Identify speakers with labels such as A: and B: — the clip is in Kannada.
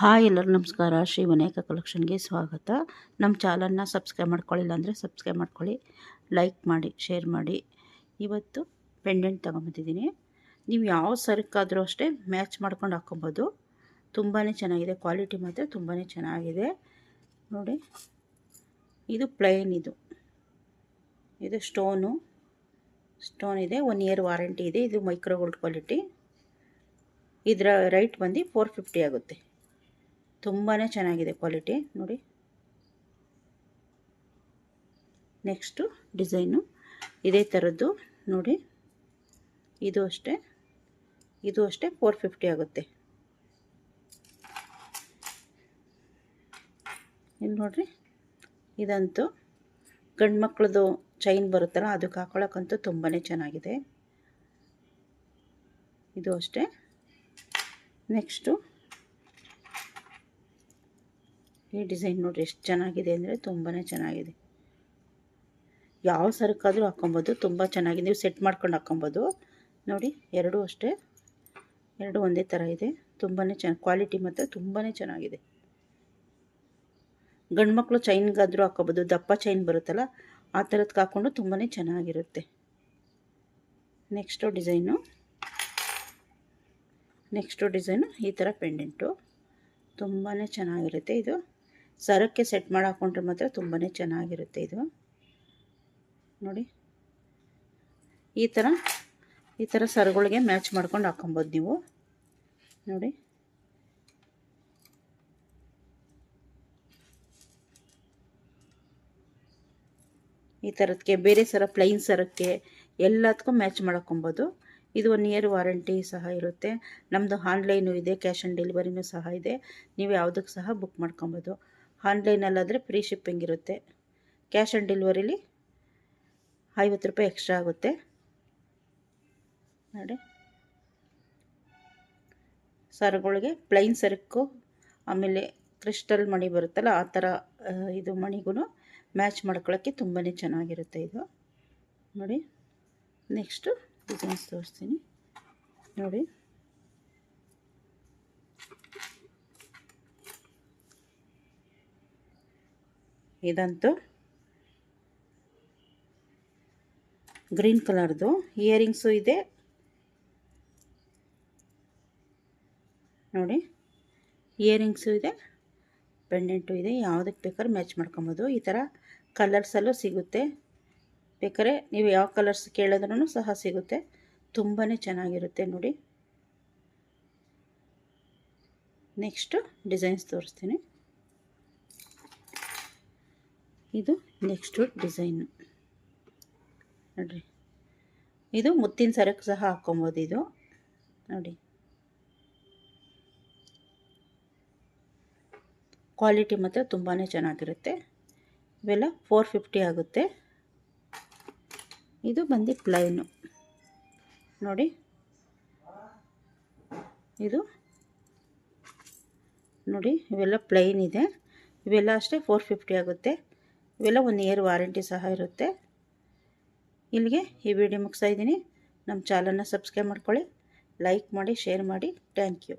A: ಹಾಯ್ ಎಲ್ಲರೂ, ನಮಸ್ಕಾರ. ಶ್ರೀ ವಿನಾಯಕ ಕಲೆಕ್ಷನ್ಗೆ ಸ್ವಾಗತ. ನಮ್ಮ ಚಾನಲ್ನ ಸಬ್ಸ್ಕ್ರೈಬ್ ಮಾಡ್ಕೊಳ್ಳಿಲ್ಲ ಅಂದರೆ ಸಬ್ಸ್ಕ್ರೈಬ್ ಮಾಡ್ಕೊಳ್ಳಿ, ಲೈಕ್ ಮಾಡಿ, ಶೇರ್ ಮಾಡಿ. ಇವತ್ತು ಪೆಂಡೆಂಟ್ ತೊಗೊಂಬಂದಿದ್ದೀನಿ ನೀವು ಯಾವ ಸರಕ್ಕಾದರೂ ಅಷ್ಟೇ ಮ್ಯಾಚ್ ಮಾಡ್ಕೊಂಡು ಹಾಕ್ಕೊಬೋದು. ತುಂಬಾ ಚೆನ್ನಾಗಿದೆ, ಕ್ವಾಲಿಟಿ ಮಾತ್ರ ತುಂಬಾ ಚೆನ್ನಾಗಿದೆ. ನೋಡಿ, ಇದು ಪ್ಲೈನ್ ಇದು. ಇದು ಸ್ಟೋನು. ಸ್ಟೋನ್ ಇದೆ, ಒನ್ ಇಯರ್ ವಾರಂಟಿ ಇದೆ. ಇದು ಮೈಕ್ರೋ ಗೋಲ್ಡ್ ಕ್ವಾಲಿಟಿ. ಇದರ ರೈಟ್ ಬಂದು ಫೋರ್ ಫಿಫ್ಟಿ ಆಗುತ್ತೆ. ತುಂಬಾ ಚೆನ್ನಾಗಿದೆ ಕ್ವಾಲಿಟಿ. ನೋಡಿ. Next design. ಇದೇ ಥರದ್ದು. ನೋಡಿ. ಇದು ಅಷ್ಟೇ. ಇದು ಅಷ್ಟೇ ಫೋರ್ ಫಿಫ್ಟಿ ಆಗುತ್ತೆ. ಇಲ್ಲಿ ನೋಡಿರಿ. ಇದಂತೂ ಗಂಡು ಮಕ್ಕಳದು ಚೈನ್ ಬರುತ್ತಲ್ಲ, ಅದಕ್ಕೆ ಹಾಕೊಳ್ಳೋಕ್ಕಂತೂ ತುಂಬಾ ಚೆನ್ನಾಗಿದೆ. ಇದು ಅಷ್ಟೇ. ನೆಕ್ಸ್ಟು ಈ ಡಿಸೈನ್ ನೋಡಿರಿ ಎಷ್ಟು ಚೆನ್ನಾಗಿದೆ ಅಂದರೆ ತುಂಬಾ ಚೆನ್ನಾಗಿದೆ. ಯಾವ ಸರಕ್ಕಾದರೂ ಹಾಕ್ಕೊಬೋದು, ತುಂಬ ಚೆನ್ನಾಗಿದೆ. ನೀವು ಸೆಟ್ ಮಾಡ್ಕೊಂಡು ಹಾಕ್ಕೊಬೋದು. ನೋಡಿ, ಎರಡೂ ಅಷ್ಟೇ. ಎರಡು ಒಂದೇ ಥರ ಇದೆ. ತುಂಬಾ ಚೆನ್ನಾಗಿ ಕ್ವಾಲಿಟಿ ಮಾತ್ರ ತುಂಬಾ ಚೆನ್ನಾಗಿದೆ. ಗಂಡು ಮಕ್ಕಳು ಚೈನ್ಗಾದರೂ ಹಾಕ್ಕೊಬೋದು. ದಪ್ಪ ಚೈನ್ ಬರುತ್ತಲ್ಲ, ಆ ಥರದ್ದು ಹಾಕ್ಕೊಂಡು ತುಂಬಾ ಚೆನ್ನಾಗಿರುತ್ತೆ. ನೆಕ್ಸ್ಟು ಡಿಸೈನು ನೆಕ್ಸ್ಟು ಡಿಸೈನು ಈ ಥರ ಪೆಂಡೆಂಟು ತುಂಬಾ ಚೆನ್ನಾಗಿರುತ್ತೆ ಇದು. ಸರಕ್ಕೆ ಸೆಟ್ ಮಾಡಿ ಹಾಕೊಂಡ್ರೆ ಮಾತ್ರ ತುಂಬಾ ಚೆನ್ನಾಗಿರುತ್ತೆ ಇದು. ನೋಡಿ. ಈ ಥರ ಈ ಥರ ಸರಗಳಿಗೆ ಮ್ಯಾಚ್ ಮಾಡ್ಕೊಂಡು ಹಾಕೊಬೋದು ನೀವು. ನೋಡಿ. ಈ ಥರದಕ್ಕೆ ಬೇರೆ ಸರ ಪ್ಲೈನ್ ಸರಕ್ಕೆ ಎಲ್ಲದಕ್ಕೂ ಮ್ಯಾಚ್ ಮಾಡ್ಕೊಬೋದು ಇದು ಒನ್ ಇಯರ್ ವಾರಂಟಿ ಸಹ ಇರುತ್ತೆ. ನಮ್ಮದು ಆನ್ಲೈನು ಇದೆ ಕ್ಯಾಶ್ ಆನ್ ಡೆಲಿವರಿನೂ ಸಹ ಇದೆ. ನೀವು ಯಾವುದಕ್ಕೆ ಸಹ ಬುಕ್ ಮಾಡ್ಕೊಬೋದು. ಆನ್ಲೈನಲ್ಲಾದರೆ ಫ್ರೀ ಶಿಪ್ಪಿಂಗ್ ಇರುತ್ತೆ. ಕ್ಯಾಶ್ ಆನ್ ಡೆಲಿವರಿಲಿ ಐವತ್ತು ರೂಪಾಯಿ ಎಕ್ಸ್ಟ್ರಾ ಆಗುತ್ತೆ. ನೋಡಿ. ಸರಗಳಿಗೆ ಪ್ಲೈನ್ ಸರ್ಕು ಆಮೇಲೆ ಕ್ರಿಸ್ಟಲ್ ಮಣಿ ಬರುತ್ತಲ್ಲ, ಆ ಥರ ಇದು ಮಣಿಗೂ ಮ್ಯಾಚ್ ಮಾಡ್ಕೊಳ್ಳೋಕ್ಕೆ ತುಂಬಾ ಚೆನ್ನಾಗಿರುತ್ತೆ ಇದು. ನೋಡಿ. ನೆಕ್ಸ್ಟು ಡಿಸೈನ್ಸ್ ತೋರಿಸ್ತೀನಿ. ನೋಡಿ. ಇದಂತೂ ಗ್ರೀನ್ ಕಲರ್ದು ಇಯರಿಂಗ್ಸು ಇದೆ. ನೋಡಿ, ಇಯರಿಂಗ್ಸು ಇದೆ, ಪೆಂಡೆಂಟು ಇದೆ, ಯಾವುದಕ್ಕೆ ಬೇಕಾದ್ರೆ ಮ್ಯಾಚ್ ಮಾಡ್ಕೊಬೋದು. ಈ ಥರ ಕಲರ್ಸಲ್ಲೂ ಸಿಗುತ್ತೆ. ಬೇಕಾದ್ರೆ ನೀವು ಯಾವ ಕಲರ್ಸ್ ಕೇಳಿದ್ರೂ ಸಹ ಸಿಗುತ್ತೆ. ತುಂಬಾ ಚೆನ್ನಾಗಿರುತ್ತೆ ನೋಡಿ. ನೆಕ್ಸ್ಟು ಡಿಸೈನ್ಸ್ ತೋರಿಸ್ತೀನಿ. ಇದು ನೆಕ್ಸ್ಟು ಡಿಸೈನು ನೋಡಿರಿ. ಇದು ಮುತ್ತಿನ ಸರಕ್ಕೆ ಸಹ ಹಾಕ್ಕೊಬೋದು ಇದು. ನೋಡಿ. ಕ್ವಾಲಿಟಿ ಮಾತ್ರ ತುಂಬಾ ಚೆನ್ನಾಗಿರುತ್ತೆ. ಇವೆಲ್ಲ ಫೋರ್ ಫಿಫ್ಟಿ ಆಗುತ್ತೆ. ಇದು ಬಂದು ಪ್ಲೈನು ನೋಡಿ. ಇದು ನೋಡಿ, ಇವೆಲ್ಲ ಪ್ಲೈನ್ ಇದೆ. ಇವೆಲ್ಲ ಅಷ್ಟೇ ಫೋರ್ ಫಿಫ್ಟಿ ಆಗುತ್ತೆ. ಇವೆಲ್ಲ ಒನ್ ಇಯರ್ ವಾರಂಟಿ ಸಹ ಇರುತ್ತೆ. ಇಲ್ಲಿಗೆ ಈ ವಿಡಿಯೋ ಮುಗಿಸ್ತಾ ಇದ್ದೀನಿ. ನಮ್ಮ ಚಾನಲ್ನ ಸಬ್ಸ್ಕ್ರೈಬ್ ಮಾಡ್ಕೊಳ್ಳಿ ಲೈಕ್ ಮಾಡಿ ಶೇರ್ ಮಾಡಿ. Thank you